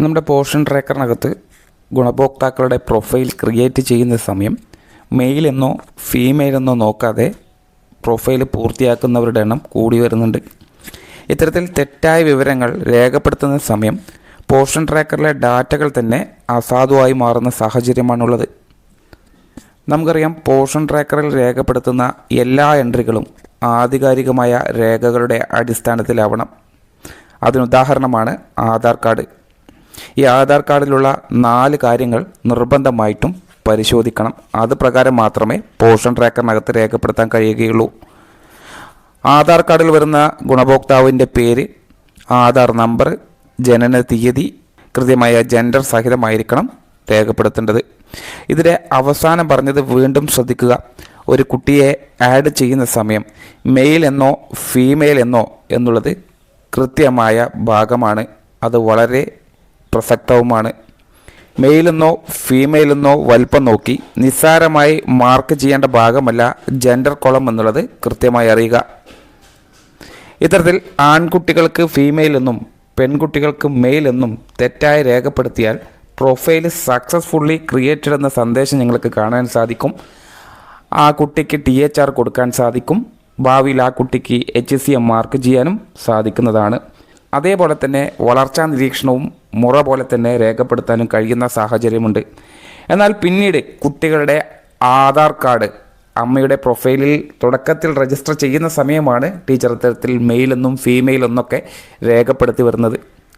നമ്മുടെ പോർഷൻ ട്രാക്കറിനകത്ത് ഗുണഭോക്താക്കളുടെ profile create ചെയ്യുന്ന സമയം മെയിൽ എന്നോ ഫീമെയിൽ എന്നോ നോക്കാതെ പ്രൊഫൈൽ പൂർത്തിയാക്കുന്നവരുടെ എണ്ണം കൂടി വരുന്നുണ്ട്. ഇത്തരത്തിൽ തെറ്റായ വിവരങ്ങൾ രേഖപ്പെടുത്തുന്ന സമയം പോർഷൻ ട്രാക്കറിലെ ഡാറ്റകൾ തന്നെ അസാധുവായി മാറുന്ന സാഹചര്യമാണുള്ളത്. നമുക്കറിയാം പോർഷൻ ട്രാക്കറിൽ രേഖപ്പെടുത്തുന്ന എല്ലാ എൻട്രികളും ആധികാരികമായ രേഖകളുടെ അടിസ്ഥാനത്തിലാവണം. അതിനുദാഹരണമാണ് ആധാർ കാർഡ്. ഈ ആധാർ കാർഡിലുള്ള നാല് കാര്യങ്ങൾ നിർബന്ധമായിട്ടും പരിശോധിക്കണം. അത് പ്രകാരം മാത്രമേ പോഷൻ ട്രാക്കറിനകത്ത് രേഖപ്പെടുത്താൻ കഴിയുകയുള്ളൂ. ആധാർ കാർഡിൽ വരുന്ന ഗുണഭോക്താവിന്റെ പേര് ആധാർ നമ്പർ ജനന തീയതി കൃത്യമായ ജെൻഡർ സഹിതമായിരിക്കണം രേഖപ്പെടുത്തേണ്ടത്. ഇതിലെ അവസാനം പറഞ്ഞത് വീണ്ടും ശ്രദ്ധിക്കുക. ഒരു കുട്ടിയെ ആഡ് ചെയ്യുന്ന സമയം മെയിൽ എന്നോ ഫീമെയിൽ എന്നോ എന്നുള്ളത് കൃത്യമായ ഭാഗമാണ്. അത് വളരെ പ്രസക്തവുമാണ്. മെയിലെന്നോ ഫീമെയിലെന്നോ വലിപ്പം നോക്കി നിസ്സാരമായി മാർക്ക് ചെയ്യേണ്ട ഭാഗമല്ല ജെൻഡർ കോളം എന്നുള്ളത് കൃത്യമായി അറിയുക. ഇത്തരത്തിൽ ആൺകുട്ടികൾക്ക് ഫീമെയിൽ എന്നും പെൺകുട്ടികൾക്ക് മെയിൽ എന്നും തെറ്റായി രേഖപ്പെടുത്തിയാൽ പ്രൊഫൈൽ സക്സസ്ഫുള്ളി ക്രിയേറ്റഡ് എന്ന സന്ദേശം നിങ്ങൾക്ക് കാണാൻ സാധിക്കും. ആ കുട്ടിക്ക് ടി എച്ച് ആർ കൊടുക്കാൻ സാധിക്കും. ഭാവിയിൽ ആ കുട്ടിക്ക് എച്ച് സി എം മാർക്ക് ചെയ്യാനും സാധിക്കുന്നതാണ്. അതേപോലെ തന്നെ വളർച്ചാ നിരീക്ഷണവും മുറ പോലെ തന്നെ രേഖപ്പെടുത്താനും കഴിയുന്ന സാഹചര്യമുണ്ട്. എന്നാൽ പിന്നീട് കുട്ടികളുടെ ആധാർ കാർഡ് അമ്മയുടെ പ്രൊഫൈലിൽ തുടക്കത്തിൽ രജിസ്റ്റർ ചെയ്യുന്ന സമയമാണ് ടീച്ചർ ഇത്തരത്തിൽ മെയിലെന്നും ഫീമെയിൽ എന്നൊക്കെ രേഖപ്പെടുത്തി വരുന്നത്.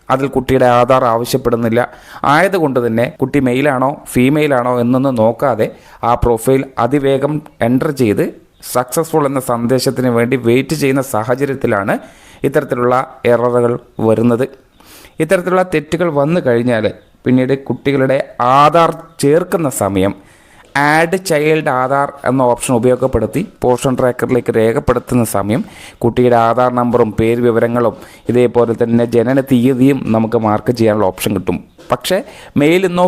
അതിൽ കുട്ടിയുടെ ആധാർ ആവശ്യപ്പെടുന്നില്ല. ആയതുകൊണ്ട് തന്നെ കുട്ടി മെയിലാണോ ഫീമെയിലാണോ എന്നൊന്നും നോക്കാതെ ആ പ്രൊഫൈൽ അതിവേഗം എന്റർ ചെയ്ത് സക്സസ്ഫുൾ എന്ന സന്ദേശത്തിന് വേണ്ടി വെയിറ്റ് ചെയ്യുന്ന സാഹചര്യത്തിലാണ് ഇത്തരത്തിലുള്ള എററുകൾ വരുന്നത്. ഇത്തരത്തിലുള്ള തെറ്റുകൾ വന്നു കഴിഞ്ഞാൽ പിന്നീട് കുട്ടികളുടെ ആധാർ ചേർക്കുന്ന സമയം ആഡ് ചൈൽഡ് ആധാർ എന്ന ഓപ്ഷൻ ഉപയോഗപ്പെടുത്തി പോഷൻ ട്രാക്കറിലേക്ക് രേഖപ്പെടുത്തുന്ന സമയം കുട്ടിയുടെ ആധാർ നമ്പറും പേര് വിവരങ്ങളും ഇതേപോലെ തന്നെ ജനന തീയതിയും നമുക്ക് മാർക്ക് ചെയ്യാനുള്ള ഓപ്ഷൻ കിട്ടും. പക്ഷേ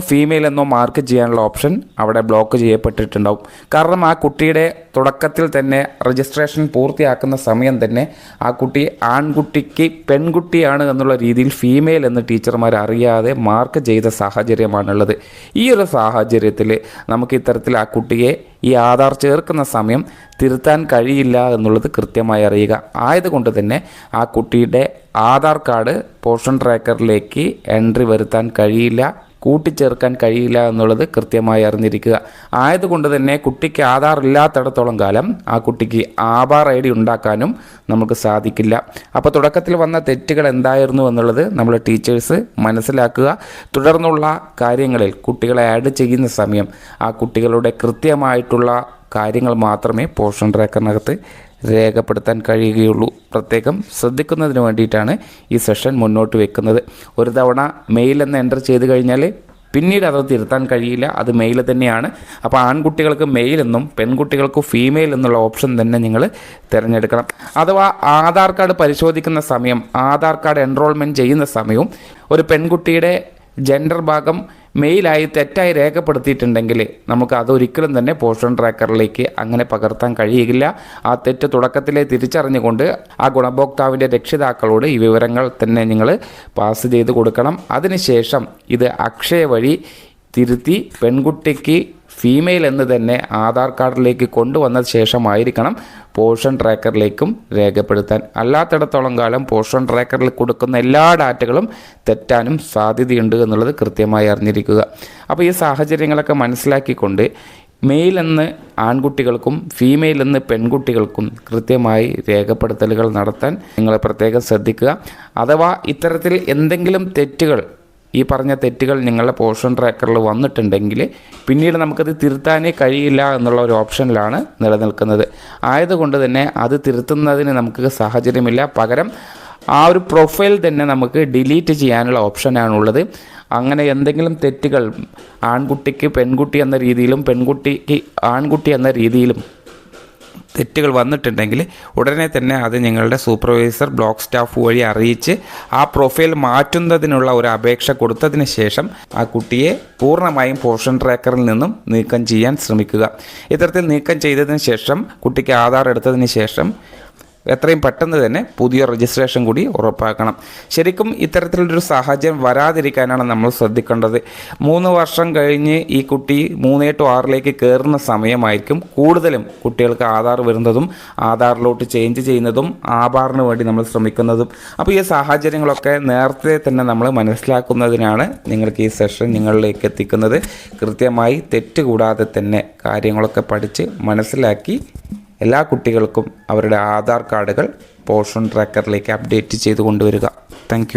ഫീമെയിൽ എന്നോ മാർക്ക് ചെയ്യാനുള്ള ഓപ്ഷൻ അവിടെ ബ്ലോക്ക് ചെയ്യപ്പെട്ടിട്ടുണ്ടാവും. കാരണം ആ കുട്ടിയുടെ തുടക്കത്തിൽ തന്നെ രജിസ്ട്രേഷൻ പൂർത്തിയാക്കുന്ന സമയം തന്നെ ആ കുട്ടി ആൺകുട്ടിക്ക് പെൺകുട്ടിയാണ് എന്നുള്ള രീതിയിൽ ഫീമെയിൽ എന്ന് ടീച്ചർമാർ അറിയാതെ മാർക്ക് ചെയ്ത സാഹചര്യമാണുള്ളത്. ഈ ഒരു സാഹചര്യത്തിൽ നമുക്ക് ഇത്തരത്തിൽ ആ കുട്ടിയെ ഈ ആധാർ ചേർക്കുന്ന സമയം തിരുത്താൻ കഴിയില്ല എന്നുള്ളത് കൃത്യമായി അറിയുക. ആയതുകൊണ്ട് തന്നെ ആ കുട്ടിയുടെ ആധാർ കാർഡ് പോഷൻ ട്രാക്കറിലേക്ക് എൻട്രി വരുത്താൻ കഴിയില്ല. കൂട്ടിച്ചേർക്കാൻ കഴിയില്ല എന്നുള്ളത് കൃത്യമായി അറിഞ്ഞിരിക്കുക. ആയതുകൊണ്ട് തന്നെ കുട്ടിക്ക് ആധാർ ഇല്ലാത്തിടത്തോളം കാലം ആ കുട്ടിക്ക് ആധാർ ഐ ഡി ഉണ്ടാക്കാനും നമുക്ക് സാധിക്കില്ല. അപ്പോൾ തുടക്കത്തിൽ വന്ന തെറ്റുകൾ എന്തായിരുന്നു എന്നുള്ളത് നമ്മൾ ടീച്ചേഴ്സ് മനസ്സിലാക്കുക. തുടർന്നുള്ള കാര്യങ്ങളിൽ കുട്ടികളെ ആഡ് ചെയ്യുന്ന സമയം ആ കുട്ടികളുടെ കൃത്യമായിട്ടുള്ള കാര്യങ്ങൾ മാത്രമേ പോർഷൻ ട്രാക്കറിനകത്ത് രേഖപ്പെടുത്താൻ കഴിയുകയുള്ളൂ. പ്രത്യേകം ശ്രദ്ധിക്കുന്നതിന് വേണ്ടിയിട്ടാണ് ഈ സെഷൻ മുന്നോട്ട് വെക്കുന്നത്. ഒരു തവണ മെയിൽ എന്ന് എന്റർ ചെയ്ത് കഴിഞ്ഞാൽ പിന്നീട് അത് തിരുത്താൻ കഴിയില്ല. അത് മെയിൽ തന്നെയാണ്. അപ്പോൾ ആൺകുട്ടികൾക്ക് മെയിൽ എന്നും പെൺകുട്ടികൾക്ക് ഫീമെയിൽ എന്നുള്ള ഓപ്ഷൻ തന്നെ നിങ്ങൾ തിരഞ്ഞെടുക്കണം. അഥവാ ആധാർ കാർഡ് പരിശോധിക്കുന്ന സമയം ആധാർ കാർഡ് എൻറോൾമെന്റ് ചെയ്യുന്ന സമയവും ഒരു പെൺകുട്ടിയുടെ ജെൻഡർ ഭാഗം മെയിലായി തെറ്റായി രേഖപ്പെടുത്തിയിട്ടുണ്ടെങ്കിൽ നമുക്ക് അതൊരിക്കലും തന്നെ പോഷൻ ട്രാക്കറിലേക്ക് അങ്ങനെ പകർത്താൻ കഴിയില്ല. ആ തെറ്റ് തുടക്കത്തിലെ തിരിച്ചറിഞ്ഞുകൊണ്ട് ആ ഗുണഭോക്താവിന്റെ രക്ഷിതാക്കളോട് ഈ വിവരങ്ങൾ തന്നെ നിങ്ങൾ പാസ് ചെയ്ത് കൊടുക്കണം. അതിനുശേഷം ഇത് അക്ഷയ വഴി തിരുത്തി പെൺകുട്ടിക്ക് ഫീമെയിൽ എന്ന് തന്നെ ആധാർ കാർഡിലേക്ക് കൊണ്ടുവന്ന ശേഷമായിരിക്കണം പോഷൻ ട്രാക്കറിലേക്കും രേഖപ്പെടുത്താൻ. അല്ലാത്തിടത്തോളം കാലം പോഷൻ ട്രാക്കറിൽ കൊടുക്കുന്ന എല്ലാ ഡാറ്റകളും തെറ്റാനും സാധ്യതയുണ്ട് എന്നുള്ളത് കൃത്യമായി അറിഞ്ഞിരിക്കുക. അപ്പോൾ ഈ സാഹചര്യങ്ങളൊക്കെ മനസ്സിലാക്കിക്കൊണ്ട് മെയിൽ എന്ന് ആൺകുട്ടികൾക്കും ഫീമെയിൽ എന്ന് പെൺകുട്ടികൾക്കും കൃത്യമായി രേഖപ്പെടുത്തലുകൾ നടത്താൻ നിങ്ങൾ പ്രത്യേകം ശ്രദ്ധിക്കുക. അഥവാ ഇത്തരത്തിൽ എന്തെങ്കിലും തെറ്റുകൾ ഈ പറഞ്ഞ തെറ്റുകൾ നിങ്ങളുടെ പോർഷൻ ട്രാക്കറിൽ വന്നിട്ടുണ്ടെങ്കിൽ പിന്നീട് നമുക്കത് തിരുത്താനേ കഴിയില്ല എന്നുള്ള ഒരു ഓപ്ഷനിലാണ് നിലനിൽക്കുന്നത്. ആയതുകൊണ്ട് തന്നെ അത് തിരുത്തുന്നതിന് നമുക്ക് സാഹചര്യമില്ല. പകരം ആ ഒരു പ്രൊഫൈൽ തന്നെ നമുക്ക് ഡിലീറ്റ് ചെയ്യാനുള്ള ഓപ്ഷനാണുള്ളത് അങ്ങനെ എന്തെങ്കിലും തെറ്റുകൾ ആൺകുട്ടിക്ക് പെൺകുട്ടി എന്ന രീതിയിലും പെൺകുട്ടിക്ക് ആൺകുട്ടി എന്ന രീതിയിലും തെറ്റുകൾ വന്നിട്ടുണ്ടെങ്കിൽ ഉടനെ തന്നെ അത് നിങ്ങളുടെ സൂപ്പർവൈസർ ബ്ലോക്ക് സ്റ്റാഫ് വഴി അറിയിച്ച് ആ പ്രൊഫൈൽ മാറ്റുന്നതിനുള്ള ഒരു അപേക്ഷ കൊടുത്തതിന് ശേഷം ആ കുട്ടിയെ പൂർണമായും പോർഷൻ ട്രാക്കറിൽ നിന്നും നീക്കം ചെയ്യാൻ ശ്രമിക്കുക. ഇത്തരത്തിൽ നീക്കം ചെയ്തതിന് ശേഷം കുട്ടിക്ക് ആധാർ എടുത്തതിന് ശേഷം എത്രയും പെട്ടെന്ന് തന്നെ പുതിയ രജിസ്ട്രേഷൻ കൂടി ഉറപ്പാക്കണം. ശരിക്കും ഇത്തരത്തിലുള്ളൊരു സാഹചര്യം വരാതിരിക്കാനാണ് നമ്മൾ ശ്രദ്ധിക്കേണ്ടത്. മൂന്ന് വർഷം കഴിഞ്ഞ് ഈ കുട്ടി മൂന്നേ ടു ആറിലേക്ക് കയറുന്ന സമയമായിരിക്കും കൂടുതലും കുട്ടികൾക്ക് ആധാർ വരുന്നതും ആധാറിലോട്ട് ചേഞ്ച് ചെയ്യുന്നതും ആധാറിന് വേണ്ടി നമ്മൾ ശ്രമിക്കുന്നതും. അപ്പോൾ ഈ സാഹചര്യങ്ങളൊക്കെ നേരത്തെ തന്നെ നമ്മൾ മനസ്സിലാക്കുന്നതിനാണ് നിങ്ങൾക്ക് ഈ സെഷൻ നിങ്ങളിലേക്ക് എത്തിക്കുന്നത്. കൃത്യമായി തെറ്റുകൂടാതെ തന്നെ കാര്യങ്ങളൊക്കെ പഠിച്ച് മനസ്സിലാക്കി എല്ലാ കുട്ടികൾക്കും അവരുടെ ആധാർ കാർഡുകൾ പോഷൻ ട്രാക്കറിലേക്ക് അപ്ഡേറ്റ് ചെയ്ത് കൊണ്ടുവരിക. താങ്ക്